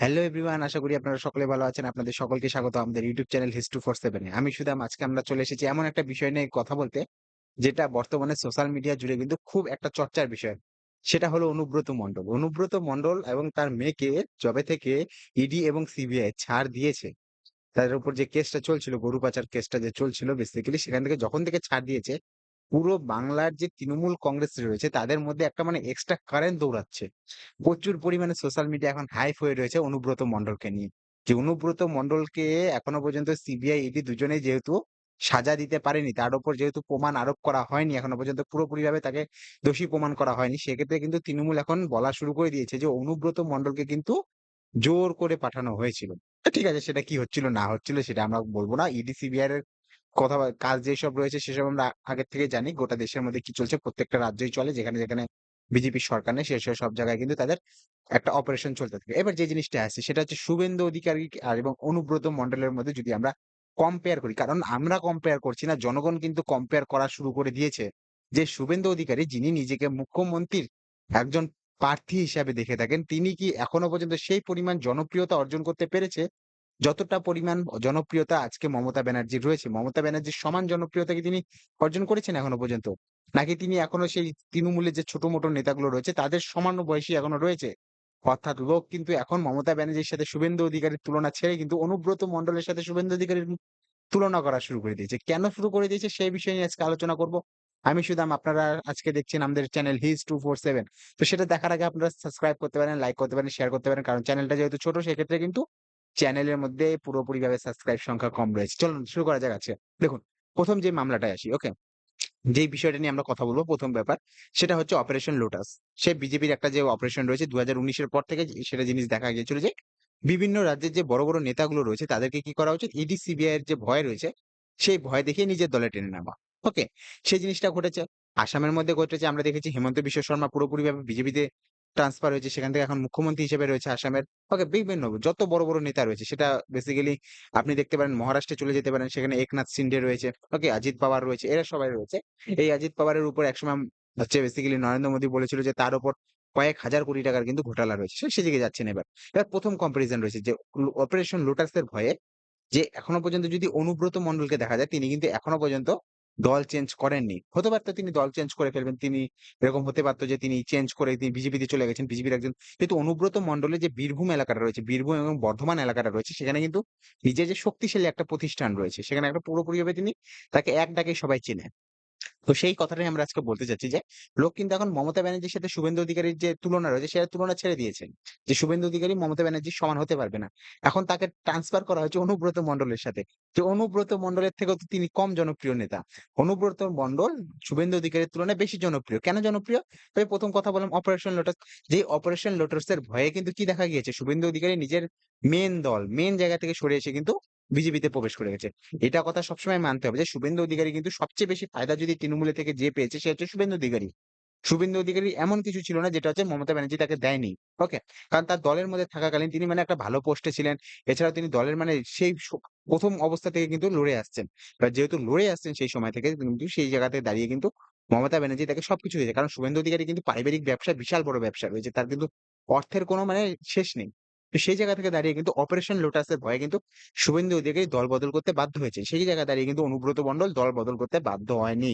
Hello everyone আশা করি আপনারা সকলে ভালো আছেন। আপনাদের সকলকে স্বাগত আমাদের ইউটিউব চ্যানেল হিস্টু47 এ। আমি সুদাম আজকে আমরা চলে এসেছি এমন একটা বিষয় নিয়ে কথা বলতে, যেটা বর্তমানে সোশ্যাল মিডিয়া জুড়ে কিন্তু খুব একটা চর্চার বিষয়। সেটা হলো অনুব্রত মণ্ডল। অনুব্রত মণ্ডল এবং তার মেয়েকে যবে থেকে ইডি এবং সিবিআই ছাড় দিয়েছে, তাদের উপর যে কেসটা চলছিল গরু পাচার কেসটা যে চলছিল বেসিক্যালি সেখান থেকে যখন থেকে ছাড় দিয়েছে, পুরো বাংলার যে তৃণমূল কংগ্রেস রয়েছে তাদের মধ্যে একটা মানে এক্সট্রা কারেন্ট দৌড়াচ্ছে। প্রচুর পরিমাণে সোশ্যাল মিডিয়া এখন হাইপ হয়ে রয়েছে অনুব্রত মন্ডলকে নিয়ে। যে অনুব্রত মন্ডলকে এখনও পর্যন্ত সিবিআই, ইডি দুজনেই যেহেতু সাজা দিতে পারেনি, তার উপর যেহেতু প্রমাণ আরোপ করা হয়নি এখনও পর্যন্ত পুরোপুরিভাবে তাকে দোষী প্রমাণ করা হয়নি। সেক্ষেত্রে কিন্তু তৃণমূল এখন বলা শুরু করে দিয়েছে যে অনুব্রত মন্ডলকে কিন্তু জোর করে পাঠানো হয়েছিল। ঠিক আছে সেটা কি হচ্ছিল না হচ্ছিল সেটা আমরা বলব না। ইডি, সিবিআই এর কথা কাজ যেসব রয়েছে সেসব আমরা আগের থেকে জানি। গোটা দেশের মধ্যে কি চলছে প্রত্যেকটা রাজ্যই চলে যেখানে, যেখানে বিজেপির সরকার নেই সে সব জায়গায় কিন্তু তাদের একটা অপারেশন চলতে থাকে। এবার যে জিনিসটা আসছে সেটা হচ্ছে শুভেন্দু অধিকারী আর এবং অনুব্রত মণ্ডলের মধ্যে যদি আমরা কম্পেয়ার করি, কারণ আমরা কম্পেয়ার করছি না জনগণ কিন্তু কম্পেয়ার করা শুরু করে দিয়েছে। যে শুভেন্দু অধিকারী যিনি নিজেকে মুখ্যমন্ত্রীর একজন প্রার্থী হিসাবে দেখে থাকেন, তিনি কি এখনও পর্যন্ত সেই পরিমাণ জনপ্রিয়তা অর্জন করতে পেরেছে? যতটা পরিমাণ জনপ্রিয়তা আজকে মমতা ব্যানার্জির রয়েছে। মমতা ব্যানার্জির সমান জনপ্রিয়তা কি তিনি অর্জন করেছেন এখনও পর্যন্ত? নাকি তিনি এখনও সেই তৃণমূলের যে ছোট-মোটো নেতাগুলো রয়েছে তাদের সমান বয়সী এখনও রয়েছে? অর্থাৎ লোক কিন্তু এখন মমতা ব্যানার্জির সাথে শুভেন্দু অধিকারীর তুলনা ছেড়ে কিন্তু অনুব্রত মন্ডলের সাথে শুভেন্দু অধিকারীর তুলনা করা শুরু করে দিয়েছে। কেন শুরু করে দিয়েছে সেই বিষয় নিয়ে আজকে আলোচনা করব। আমি সুদাম আপনারা আজকে দেখছেন আমাদের চ্যানেল হিজ247 তো সেটা দেখার আগে আপনারা সাবস্ক্রাইব করতে পারেন, লাইক করতে পারেন, শেয়ার করতে পারেন। কারণ চ্যানেলটা যেহেতু ছোট সেক্ষেত্রে কিন্তু চ্যানেলের মধ্যে পুরোপুরিভাবে সাবস্ক্রাইব সংখ্যা কম রয়েছে। চলুন শুরু করা যাক আজকে। দেখুন প্রথম যে মামলাটায় আসি, ওকে? যেই বিষয়টা নিয়ে আমরা কথা বলব প্রথম ব্যাপার সেটা হচ্ছে অপারেশন লোটাস। সে বিজেপির একটা যে অপারেশন রয়েছে ২০১৯ এর পর থেকে সেটা জিনিস দেখা গিয়েছিল যে বিভিন্ন রাজ্যের যে বড়, বড় নেতাগুলো রয়েছে তাদেরকে কি করা উচিত ইডি, সিবিআই এর যে ভয় রয়েছে সেই ভয় দেখিয়ে নিজের দলে টেনে নেওয়া। ওকে? সেই জিনিসটা ঘটেছে। আসামের মধ্যে ঘটেছে আমরা দেখেছি হিমন্ত বিশ্ব শর্মা পুরোপুরিভাবে বিজেপিতে ট্রান্সফার হয়েছে। সেখান থেকে এখন মুখ্যমন্ত্রী হিসেবে রয়েছে আসামের। ওকে? বিভিন্ন যত বড়, বড় নেতা রয়েছে সেটা বেসিক্যালি আপনি দেখতে পারেন মহারাষ্ট্রে চলে যেতে পারেন। সেখানে একনাথ শিন্ডে রয়েছে। ওকে? অজিত পাওয়ার রয়েছে। এরা সবাই রয়েছে। এই অজিত পাওয়ারের উপর একসময় হচ্ছে বেসিক্যালি নরেন্দ্র মোদী বলেছিল যে তার উপর কয়েক হাজার কোটি টাকার কিন্তু ঘোটালা রয়েছে। সে সেদিকে যাচ্ছেন এবার। এবার প্রথম কম্পারিজন রয়েছে যে অপারেশন লোটাসের ভয়ে যে এখনও পর্যন্ত যদি অনুব্রত মণ্ডলকে দেখা যায় তিনি কিন্তু এখনও পর্যন্ত দল চেঞ্জ করেননি। হতে পারতো তিনি দল চেঞ্জ করে ফেলবেন। তিনি এরকম হতে পারতো যে তিনি চেঞ্জ করে তিনি বিজেপিতে চলে গেছেন। বিজেপির একজন কিন্তু অনুব্রত মন্ডলে যে বীরভূম এলাকাটা রয়েছে, বীরভূম এবং বর্ধমান এলাকাটা রয়েছে সেখানে কিন্তু নিজের যে শক্তিশালী একটা প্রতিষ্ঠান রয়েছে সেখানে একটা পুরোপুরিভাবে তিনি তাকে এক ডাকে সবাই চেনে। তো সেই কথাটাই আমরা আজকে বলতে চাচ্ছি যে লোক কিন্তু এখন মমতা ব্যানার্জির সাথে শুভেন্দু অধিকারীর যে তুলনা রয়েছে সেটা তুলনা ছেড়ে দিয়েছেন। যে শুভেন্দু অধিকারী মমতা ব্যানার্জির সমান হতে পারবে না। এখন তাকে ট্রান্সফার করা হয়েছে অনুব্রত মন্ডলের সাথে। যে অনুব্রত মন্ডলের থেকেও তো তিনি কম জনপ্রিয় নেতা। অনুব্রত মন্ডল শুভেন্দু অধিকারীর তুলনায় বেশি জনপ্রিয়। কেন জনপ্রিয়? তবে ১ম কথা বললাম অপারেশন লোটাস। যে অপারেশন লোটাসের ভয়ে কিন্তু কি দেখা গিয়েছে শুভেন্দু অধিকারী নিজের মেন দল, মেন জায়গা থেকে সরে এসে কিন্তু বিজেপিতে প্রবেশ করে গেছে। এটা কথা সবসময় মানতে হবে যে, শুভেন্দু অধিকারী কিন্তু সবচেয়ে বেশি ফায়দা যদি তৃণমূলের থেকে যে পেয়েছে, সে হচ্ছে শুভেন্দু অধিকারী। শুভেন্দু অধিকারী এমন কিছু ছিল না, যেটা হচ্ছে মমতা ব্যানার্জি তাকে দেয়নি। ওকে? কারণ তার দলের মধ্যে থাকাকালীন তিনি মানে একটা ভালো পোস্টে ছিলেন। এছাড়াও তিনি দলের মানে সেই প্রথম অবস্থা থেকে কিন্তু লড়ে আসছেন। যেহেতু লড়ে আসছেন সেই সময় থেকে কিন্তু সেই জায়গাতে দাঁড়িয়ে কিন্তু মমতা ব্যানার্জি তাকে সবকিছু দিয়েছে। কারণ শুভেন্দু অধিকারী কিন্তু পারিবারিক ব্যবসা, বিশাল বড় ব্যবসা রয়েছে। তার কিন্তু অর্থের কোনো মানে শেষ নেই। তো সেই জায়গা থেকে দাঁড়িয়ে কিন্তু অপারেশন লোটাসের ভয়ে কিন্তু শুভেন্দু অধিকারী দল বদল করতে বাধ্য হয়েছে। সেই জায়গায় দাঁড়িয়ে কিন্তু অনুব্রত মণ্ডল দল বদল করতে বাধ্য হয়নি।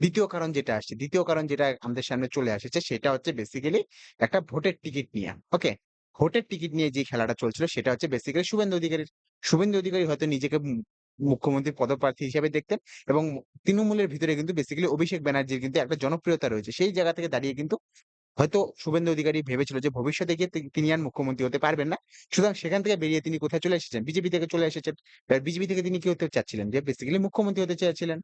দ্বিতীয় কারণ যেটা আসছে, দ্বিতীয় কারণ যেটা আমাদের সামনে চলে এসেছে সেটা হচ্ছে বেসিক্যালি একটা ভোটের টিকিট নিয়া। ওকে? ভোটের টিকিট নিয়ে যে খেলাটা চলছিল সেটা হচ্ছে বেসিক্যালি শুভেন্দু অধিকারীর। শুভেন্দু অধিকারী হয়তো নিজেকে মুখ্যমন্ত্রী পদপ্রার্থী হিসেবে দেখতেন এবং তৃণমূলের ভিতরে কিন্তু বেসিক্যালি অভিষেক ব্যানার্জির কিন্তু একটা জনপ্রিয়তা রয়েছে। সেই জায়গা থেকে দাঁড়িয়ে কিন্তু হয়তো শুভেন্দু অধিকারী ভেবেছিল যে ভবিষ্যতে গিয়ে তিনি আর মুখ্যমন্ত্রী হতে পারবেন না। সুতরাং সেখান থেকে বেরিয়ে তিনি কোথায় চলে এসেছেন? বিজেপি থেকে চলে এসেছেন। বিজেপি থেকে তিনি কি হতে চাচ্ছিলেন? যে বেসিক্যালি মুখ্যমন্ত্রী হতে চেয়েছিলেন।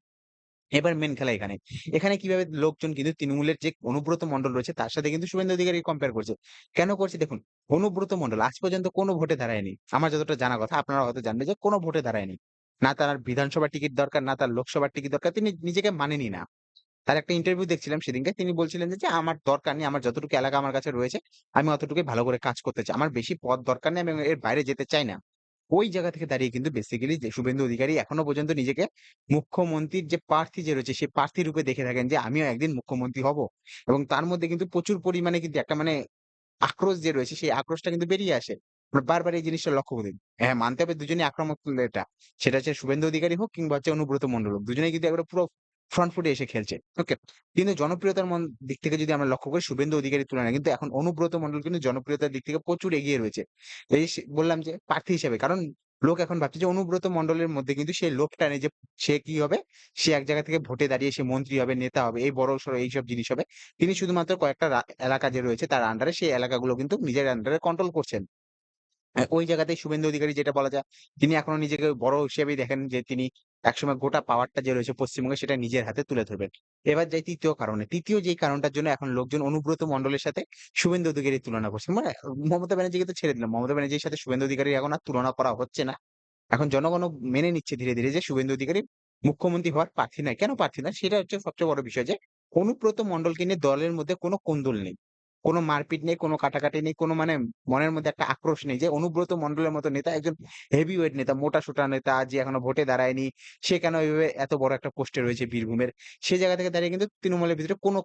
এবার মেইন খেলা এখানে। এখানে কীভাবে লোকজন কিন্তু তৃণমূলের যে অনুব্রত মন্ডল রয়েছে তার সাথে কিন্তু শুভেন্দু অধিকারী কম্পেয়ার করছে। কেন করছে দেখুন, অনুব্রত মন্ডল আজ পর্যন্ত কোনো ভোটে দাঁড়ায়নি। আমার যতটা জানা কথা আপনারা হয়তো জানবেন যে কোনো ভোটে দাঁড়ায়নি। না তার বিধানসভার টিকিট দরকার, না তার লোকসভার টিকিট দরকার। তিনি নিজেকে মানেনই না। তার একটা ইন্টারভিউ দেখছিলাম সেদিনকে। তিনি বলছিলেন যে, আমার দরকার নেই। আমার যতটুকু এলাকা আমার কাছে রয়েছে আমি অতটুকুই ভালো করে কাজ করতে চাই। আমার বেশি পদ দরকার নেই। আমি এর বাইরে যেতে চাই না। ওই জায়গা থেকে দাঁড়িয়ে কিন্তু বেসিক্যালি যে শুভেন্দু অধিকারী এখনও পর্যন্ত নিজেকে মুখ্যমন্ত্রীর যে প্রার্থী যে রয়েছে সেই প্রার্থী রূপে দেখে থাকেন যে আমিও একদিন মুখ্যমন্ত্রী হব। এবং তার মধ্যে কিন্তু প্রচুর পরিমাণে কিন্তু একটা মানে আক্রোশ যে রয়েছে সেই আক্রোশটা কিন্তু বেরিয়ে আসে। বারবার এই জিনিসটা লক্ষ্য করি। হ্যাঁ, মানতে হবে দুজনে আক্রমক এটা। সেটা হচ্ছে শুভেন্দু অধিকারী হোক কিংবা হচ্ছে অনুব্রত মন্ডল হোক। দুজনে কিন্তু একবারে পুরো ফ্রন্ট ফুটে এসে খেলছে। ওকে? কিন্তু জনপ্রিয়তার দিক থেকে যদি আমরা লক্ষ্য করি শুভেন্দু অধিকারীর তুলনায় কিন্তু এখন অনুব্রত মন্ডল কিন্তু জনপ্রিয়তার দিক থেকে প্রচুর এগিয়ে রয়েছে। এই বললাম যে প্রার্থী হিসেবে। কারণ লোক এখন ভাবছে যে অনুব্রত মন্ডলের মধ্যে কিন্তু সেই লোকটা নেই যে সে কি হবে? সে এক জায়গা থেকে ভোটে দাঁড়িয়ে সে মন্ত্রী হবে, নেতা হবে, এই বড়সড় এইসব জিনিস হবে। তিনি শুধুমাত্র কয়েকটা এলাকা যে রয়েছে তার আন্ডারে সেই এলাকাগুলো কিন্তু নিজের আন্ডারে কন্ট্রোল করছেন। ওই জায়গাতেই শুভেন্দু অধিকারী যেটা বলা যায়, তিনি এখনও নিজেকে বড় হিসেবেই দেখেন যে তিনি একসময় গোটা পাওয়ারটা যে রয়েছে পশ্চিমবঙ্গে সেটা নিজের হাতে তুলে ধরবেন। এবার যাই তৃতীয় কারণে। তৃতীয় যেই কারণটার জন্য এখন লোকজন অনুব্রত মন্ডলের সাথে শুভেন্দু অধিকারীর তুলনা করছে। মানে মমতা ব্যানার্জিকে তো ছেড়ে দিলাম। মমতা ব্যানার্জির সাথে শুভেন্দু অধিকারীর এখন আর তুলনা করা হচ্ছে না। এখন জনগণও মেনে নিচ্ছে ধীরে, ধীরে যে শুভেন্দু অধিকারী মুখ্যমন্ত্রী হওয়ার প্রার্থী নয়। কেন প্রার্থী নয়? সেটা হচ্ছে সবচেয়ে বড় বিষয় যে অনুব্রত মন্ডলকে নিয়ে দলের মধ্যে কোনো কোন্দল নেই। কোনো মারপিট নেই, কোনো কাটাকাটি নেই, কোনো মানে মনের মধ্যে একটা আক্রোশ নেই যে অনুব্রত মন্ডলের মতো নেতা একজন হেভি ওয়েট নেতা, মোটা-সোটা নেতা যে এখনও ভোটে দাঁড়ায়নি। সে কেন এইভাবে এত বড় একটা পোস্টে রয়েছে বীরভূমের। সে জায়গা থেকে দাঁড়িয়ে কিন্তু তৃণমূলের ভিতরে কোনো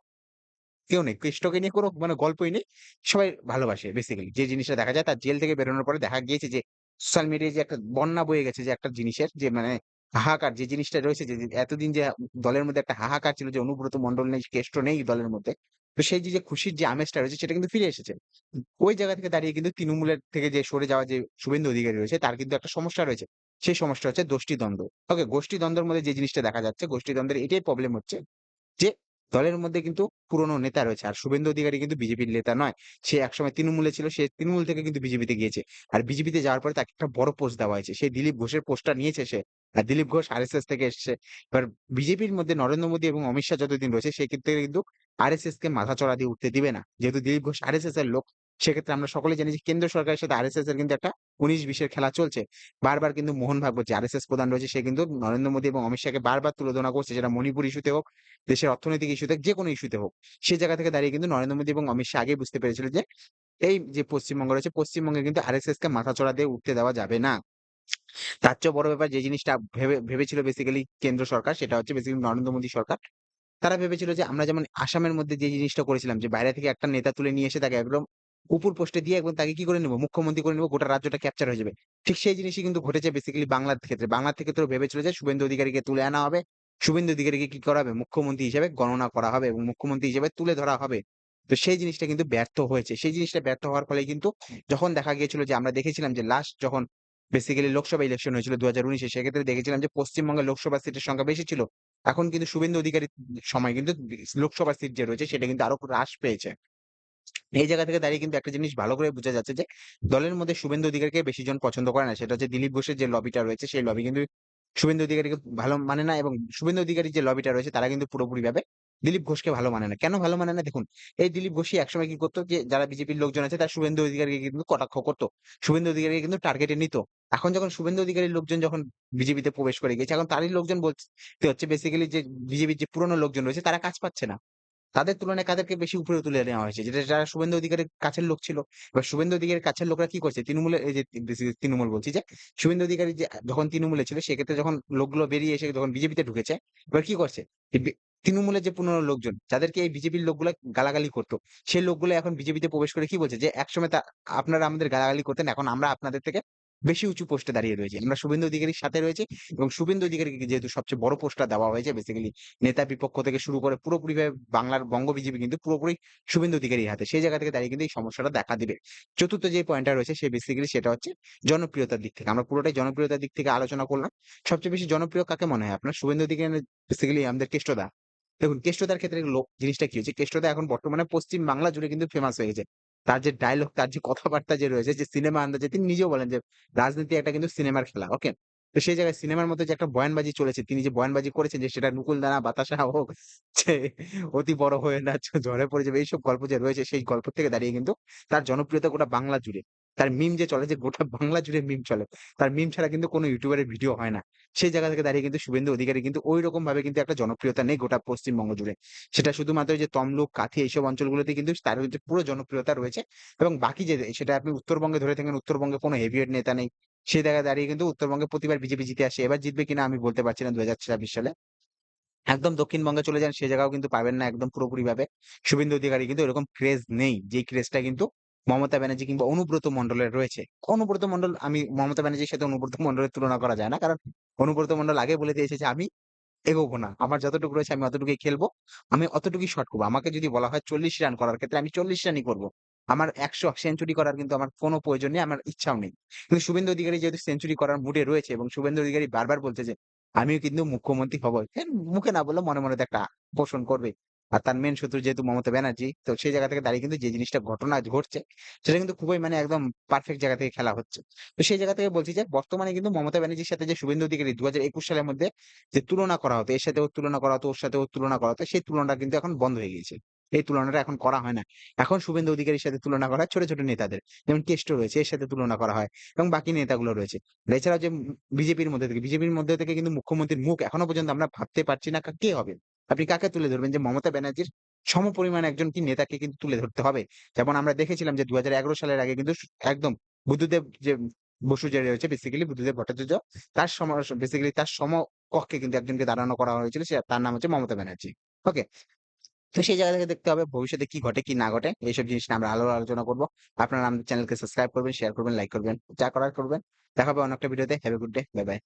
কেউ নেই। কেষ্টকে নিয়ে কোনো মানে গল্পই নেই। সবাই ভালোবাসে বেসিক্যালি। যে জিনিসটা দেখা যায় তার জেল থেকে বেরোনোর পরে দেখা গিয়েছে যে সোশ্যাল মিডিয়ায় যে একটা বন্যা বয়ে গেছে যে একটা জিনিসের যে মানে হাহাকার যে জিনিসটা রয়েছে যে এতদিন যে দলের মধ্যে একটা হাহাকার ছিল যে অনুব্রত মন্ডল নেই, কেষ্ট নেই দলের মধ্যে। তো সেই যে, খুশির যে আমেজটা রয়েছে সেটা কিন্তু ফিরে এসেছে। ওই জায়গা থেকে দাঁড়িয়ে কিন্তু তৃণমূলের থেকে যে সরে যাওয়া যে শুভেন্দু অধিকারী রয়েছে তার কিন্তু একটা সমস্যা রয়েছে। সেই সমস্যা হচ্ছে গোষ্ঠীদ্বন্দ্ব। ওকে গোষ্ঠী দ্বন্দ্বের মধ্যে যে জিনিসটা দেখা যাচ্ছে গোষ্ঠী দ্বন্দ্বের এটাই প্রবলেম হচ্ছে যে দলের মধ্যে কিন্তু পুরনো নেতা রয়েছে। আর শুভেন্দু অধিকারী কিন্তু বিজেপির নেতা নয়। সে একসময় তৃণমূলে ছিল। সে তৃণমূল থেকে কিন্তু বিজেপিতে গিয়েছে। আর বিজেপিতে যাওয়ার পরে তাকে একটা বড় পোস্ট দেওয়া হয়েছে। সেই দিলীপ ঘোষের পোস্টটা নিয়েছে সে। আর দিলীপ ঘোষ আর থেকে এসছে। এবার বিজেপির মধ্যে নরেন্দ্র মোদী এবং অমিত শাহ যতদিন রয়েছে সেক্ষেত্রে কিন্তু আর এস এস কে মাথা চড়া দিয়ে উঠতে দিবে না। যেহেতু Dilip Ghosh R S S এর লোক, সেক্ষেত্রে আমরা সকলে জানি যে কেন্দ্র সরকারের সাথে আরএসএস এর কিন্তু একটা ১৯-২০ এর খেলা চলছে। বারবার কিন্তু মোহন ভাগবত যে আরএসএস প্রধান রয়েছে সে কিন্তু নরেন্দ্র মোদী এবং অমিত শাহকে বারবার তুলনা করছে সেটা মণিপুর ইস্যুতে হোক, দেশের অর্থনৈতিক ইস্যুতে হোক, যেকোনো ইস্যুতে হোক। সেই জায়গা থেকে দাঁড়িয়ে কিন্তু নরেন্দ্র মোদী এবং অমিত শাহ আগেই বুঝতে পেরেছিল যে এই যে পশ্চিমবঙ্গ রয়েছে, পশ্চিমবঙ্গে কিন্তু আরএসএস কে মাথা চড়া দিয়ে উঠতে দেওয়া যাবে না। তার চেয়েও বড় ব্যাপার যে জিনিসটা ভেবে ভেবেছিল বেসিক্যালি কেন্দ্র সরকার সেটা হচ্ছে বেসিক্যালি নরেন্দ্র মোদী সরকার। তারা ভেবেছিল যে আমরা যেমন আসামের মধ্যে যে জিনিসটা করেছিলাম যে বাইরে থেকে একটা নেতা তুলে নিয়ে এসে তাকে একদম উপর পোস্টে দিয়ে একদম তাকে কি করে নেব মুখ্যমন্ত্রী করে নেব, গোটা রাজ্যটা ক্যাপচার হয়ে যাবে। ঠিক সেই জিনিসই কিন্তু ঘটেছে বেসিক্যালি বাংলার ক্ষেত্রে। বাংলার ক্ষেত্রেও ভেবেছিল যে শুভেন্দু অধিকারীকে তুলে আনা হবে। শুভেন্দু অধিকারীকে কি করা হবে? মুখ্যমন্ত্রী হিসেবে গণনা করা হবে এবং মুখ্যমন্ত্রী হিসেবে তুলে ধরা হবে। তো সেই জিনিসটা কিন্তু ব্যর্থ হয়েছে। সেই জিনিসটা ব্যর্থ হওয়ার ফলে কিন্তু যখন দেখা গিয়েছিল যে আমরা দেখেছিলাম যে লাস্ট যখন বেসিক্যালি লোকসভা ইলেকশন হয়েছিল ২০১৯ এ সেক্ষেত্রে দেখেছিলাম যে পশ্চিমবঙ্গের লোকসভা সিটের সংখ্যা বেশি ছিল। এখন কিন্তু শুভেন্দু অধিকারীর সময় কিন্তু লোকসভা সিট যে রয়েছে সেটা কিন্তু আরও হ্রাস পেয়েছে। এই জায়গা থেকে দাঁড়িয়ে কিন্তু একটা জিনিস ভালো করে বোঝা যাচ্ছে যে, দলের মধ্যে শুভেন্দু অধিকারীকে বেশি জন পছন্দ করে না। সেটা হচ্ছে দিলীপ ঘোষের যে লবিটা রয়েছে, সেই লবি কিন্তু শুভেন্দু অধিকারীকে ভালো মানে না এবং শুভেন্দু অধিকারীর যে লবিটা রয়েছে, তারা কিন্তু পুরোপুরিভাবে দিলীপ ঘোষকে ভালো মানে না। কেন ভালো মানে না? দেখুন, এই দিলীপ ঘোষই একসময় কি করতো যে, যারা বিজেপির লোকজন আছে, তারা শুভেন্দু অধিকারীকে কিন্তু কটাক্ষ করতো শুভেন্দু অধিকারীকে কিন্তু টার্গেটে নিত। এখন যখন শুভেন্দু অধিকারীর লোকজন যখন বিজেপিতে প্রবেশ করে গেছে, এখন তারই লোকজন বলতে হচ্ছে বেসিক্যালি যে বিজেপির যে পুরনো লোকজন রয়েছে, তারা কাজ পাচ্ছে না। তাদের তুলনায় কাদেরকে বেশি উপরে তুলে নেওয়া হয়েছে? যেটা যারা শুভেন্দু অধিকারের কাছের লোক ছিল। এবার শুভেন্দু অধিকারীর কাছের লোকরা কি করছে? তৃণমূলের এই যে তৃণমূল বলছি যে শুভেন্দু অধিকারী যে যখন তৃণমূলে ছিল সেক্ষেত্রে যখন লোকগুলো বেরিয়ে এসে যখন বিজেপিতে ঢুকেছে, এবার কি করছে? তৃণমূলের যে পুরনো লোকজন যাদেরকে এই বিজেপির লোকগুলা গালাগালি করত, সেই লোকগুলো এখন বিজেপিতে প্রবেশ করে কি বলছে? যে একসময় তা আপনারা আমাদের গালাগালি করতেন এখন আমরা আপনাদের থেকে বেশি উঁচু পোস্টে দাঁড়িয়ে রয়েছে আমরা শুভেন্দু অধিকারীর সাথে রয়েছে এবং শুভেন্দু অধিকারীকে যেহেতু সবচেয়ে বড় পোস্টটা দেওয়া হয়েছে বেসিক্যালি নেতা বিপক্ষ থেকে শুরু করে পুরোপুরিভাবে বাংলার বঙ্গ বিজেপি কিন্তু পুরোপুরি শুভেন্দু অধিকারীর হাতে। সেই জায়গা থেকে দাঁড়িয়ে কিন্তু এই সমস্যাটা দেখা দিবে। চতুর্থ যে পয়েন্টটা রয়েছে, সে বেসিক্যালি সেটা হচ্ছে জনপ্রিয়তার দিক থেকে। আমরা পুরোটাই জনপ্রিয়তার দিক থেকে আলোচনা করলাম। সবচেয়ে বেশি জনপ্রিয় কাকে মনে হয় আপনার? শুভেন্দু অধিকারী বেসিক্যালি আমাদের কেষ্টদা? দেখুন, কেষ্টদার ক্ষেত্রে লোক, জিনিসটা কি হয়েছে? কেষ্টদা এখন বর্তমানে পশ্চিম বাংলা জুড়ে কিন্তু ফেমাস হয়ে গেছে। তার যে ডায়লগ তার যে কথাবার্তা যে রয়েছে যে সিনেমা আন্দাজে তিনি নিজেও বলেন যে রাজনীতি একটা কিন্তু সিনেমার খেলা। ওকে? তো সেই জায়গায় সিনেমার মধ্যে যে একটা বয়ানবাজি চলেছে, তিনি যে বয়ানবাজি করেছেন যে সেটা নুকুল দানা বাতাসা হোক, যে অতি বড় হয়ে না ঝরে পড়ে যাবে এইসব গল্প যে রয়েছে সেই গল্প থেকে দাঁড়িয়ে কিন্তু তার জনপ্রিয়তা গোটা বাংলা জুড়ে। তার মিম যে চলে যে গোটা বাংলা জুড়ে মিম চলে। তার মিম ছাড়া কিন্তু কোনো ইউটিউবারের ভিডিও হয় না। সেই জায়গা থেকে দাঁড়িয়ে কিন্তু শুভেন্দু অধিকারী কিন্তু ঐরকম ভাবে কিন্তু একটা জনপ্রিয়তা নেই গোটা পশ্চিমবঙ্গ জুড়ে। সেটা শুধুমাত্র যে তমলুক, কাথি এইসব অঞ্চলগুলোতে কিন্তু তার হচ্ছে পুরো জনপ্রিয়তা রয়েছে এবং বাকি যে সেটা আপনি উত্তরবঙ্গে ধরে থাকেন উত্তরবঙ্গে কোনো হেভিওয়েট নেতা নেই। সেই জায়গায় দাঁড়িয়ে কিন্তু উত্তরবঙ্গে প্রতিবার বিজেপি জিতে আসে। এবার জিতবে কিনা আমি বলতে পারছি না ২০২৬ সালে। একদম দক্ষিণবঙ্গে চলে যান সে জায়গাও কিন্তু পাবেন না একদম পুরোপুরি ভাবে শুভেন্দু অধিকারী কিন্তু এরকম ক্রেজ নেই। যেই ক্রেজটা কিন্তু মমতা ব্যানার্জি কিংবা অনুব্রত মন্ডলের রয়েছে। অনুব্রত মন্ডল আমি মমতা ব্যানার্জীর সাথে অনুব্রত মন্ডলের তুলনা করা যায় না। কারণ অনুব্রত মন্ডল আগেই বলে দিয়েছে যে, "আমি এগোবো না। আমার যতটুকু রয়েছে আমি অতটুকুই খেলব। আমি অতটুকুই শট করব আমাকে যদি বলা হয় ৪০ রান করার ক্ষেত্রে আমি ৪০ রানই করব। আমার ১০০ সেঞ্চুরি করার কিন্তু আমার কোনো প্রয়োজন নেই, আমার ইচ্ছাও নেই।" কিন্তু শুভেন্দু অধিকারী যেহেতু সেঞ্চুরি করার মুডে রয়েছে এবং শুভেন্দু অধিকারী বারবার বলছে যে, "আমিও কিন্তু মুখ্যমন্ত্রী হবই।" হ্যাঁ, মুখে না বললে মনে, মনে একটা পোষণ করবেই। আর তার মেন শত্রু যেহেতু মমতা ব্যানার্জি তো সেই জায়গা থেকে দাঁড়িয়ে কিন্তু যে জিনিসটা ঘটনা ঘটছে, সেটা কিন্তু খুবই মানে একদম পারফেক্ট জায়গা থেকে খেলা হচ্ছে। তো সেই জায়গা থেকে বলছি যে, বর্তমানে কিন্তু মমতা ব্যানার্জির সাথে যে শুভেন্দু অধিকারী ২০২১ সালের মধ্যে যে তুলনা করা হতো, এর সাথে ওর তুলনা করা হতো, ওর সাথে ওর তুলনা করা হতো, সেই তুলনাটা কিন্তু এখন বন্ধ হয়ে গিয়েছে। এই তুলনাটা এখন করা হয় না। এখন শুভেন্দু অধিকারীর সাথে তুলনা করা হয় ছোট, ছোট নেতাদের। যেমন কেষ্ট রয়েছে, এর সাথে তুলনা করা হয় এবং বাকি নেতাগুলো রয়েছে। এছাড়াও যে বিজেপির মধ্যে থেকে, বিজেপির মধ্যে থেকে কিন্তু মুখ্যমন্ত্রীর মুখ এখনও পর্যন্ত আমরা ভাবতে পারছি না কে হবে? আপনি কাকে তুলে ধরবেন যে মমতা ব্যানার্জীর সমপরিমাণ একজন কি নেতাকে কিন্তু তুলে ধরতে হবে। যেমন আমরা দেখেছিলাম যে ২০১১ সালের আগে কিন্তু একদম বুদ্ধদেব যে বসু যে রয়েছে বেসিক্যালি বুদ্ধদেব ভট্টাচার্য তার সম বেসিক্যালি তার সমকক্ষে কিন্তু একজনকে দাঁড়ানো করা হয়েছিল। সে তার নাম হচ্ছে মমতা ব্যানার্জী। ওকে? তো সেই জায়গা থেকে দেখতে হবে ভবিষ্যতে কি ঘটে, কি না ঘটে। এইসব জিনিস নিয়ে আমরা আলো আলোচনা করব আপনারা আমাদের চ্যানেলকে সাবস্ক্রাইব করবেন, শেয়ার করবেন, লাইক করবেন। যা করার করবেন। দেখা হবে অন্য একটা ভিডিওতে। Have a good day. Bye, bye.